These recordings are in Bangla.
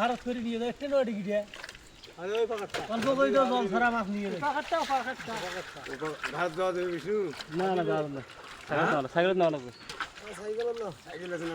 ভারত করে নিয়ে যায় ট্রেন ওটি গিয়ে অল্প করে দাও জল ছাড়া মাছ নিয়ে যায়। ভাত দেওয়া দেবে বিষ্ণু। না না যাবে না। সাইকেল না লাগবে সাইকেল আছে না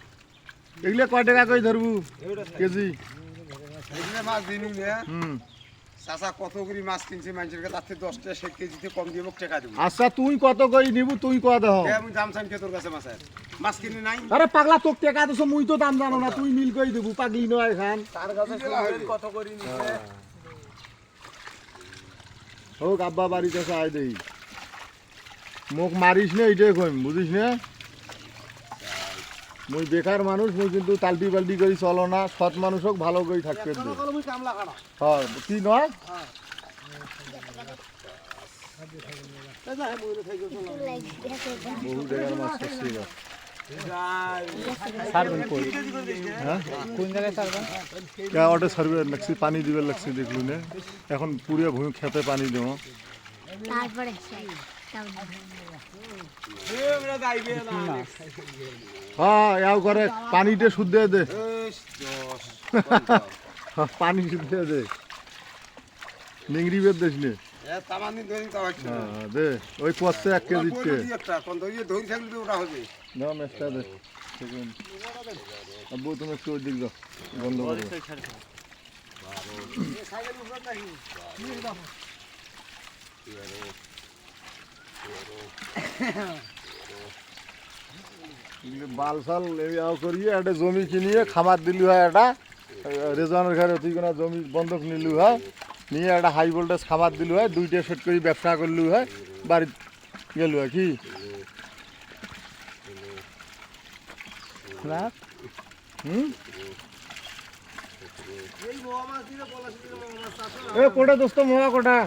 এগুলো কয় টাকা করে ধরবু? কেজি? মাছ দিনু নে। হুম। চাচা কত করে মাছ কিনছে মানুষের কাছে? তার থেকে দশটা সে কেজিতে কম দিয়ে টাকা দেবো। আচ্ছা তুই কত করে নিবু তুই কত দেহ? আমি দাম চান কে তোর কাছে মাছের? মাছ কিনে নাই? আরে পাগলা তোক টাকা দিছ মুই তো দাম জানো না তুই মিল করে দেবু পাগলি নয় খান। কত করে নিচ্ছে হোক আব্বা বাড়ির কাছে আয় দেই। মোক মারিস না এইটাই কইম বুঝিস না? মুই বেকার মানুষ মুই কিন্তু তালটি বালটি করি চলো না। সৎ মানুষ হোক ভালো করে থাকতে দে হ্যাঁ কি নয়? বহু জায়গার মাছ করছি ওটা সার্ভে লাগছি পানি দিবে লাগছি দেখলু না এখন পুরিয়া ভূমি খেতে পানি দেবো। তারপরে করে পানিতে শুদ্ধ দে হ্যাঁ, পানি শুদ্ধ দে নিংড়ি বেদ দেশ নে। হ্যাঁ, দে ওই পচছে এক কেজি অল্প হইল দুই একটা কোন ধরে ধরে থাকলে তো ওটা হবে না মেসটা দে আব্বু তুমি একটু ওই দিক যাও বন্ধ বাল সাল ইয়াও করিয়ে একটা জমি কিনিয়ে খামার দিলি হয় একটা রেজনের ঘরে তুই কোনো জমি বন্ধক নিলু হয় নিয়ে একটা হাই ভোল্টেজ খামার দিলু হয় দুইটা সেট করে ব্যবসা করলু হয় বাড়ি গেলু হয় কি? হুম? এ কোটা দোস্ত মোয়া কোটা।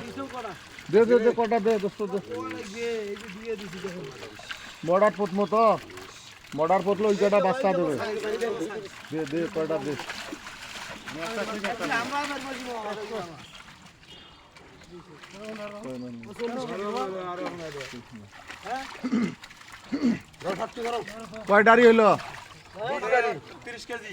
দে দে দে, কোটা দে, দোস্ত, দে। মডার পথ মতো। মডার পথলো ওই কটা বাচ্চা দেবে? দে দে কটা দে। কয়টারি হইল? তিরিশ কেজি।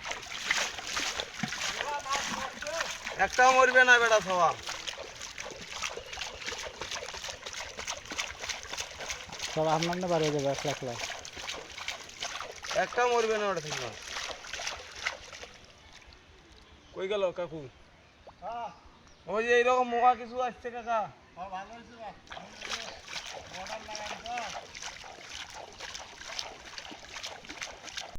একটাও মরবে না বেটা সবাব সব আপনার না বাড়িয়ে যাবে এক লাখ লাখ একটাও মরবে না ওটা থেকে কই গেল কাকু ওই যে এইরকম মোকা কিছু আসছে কাকা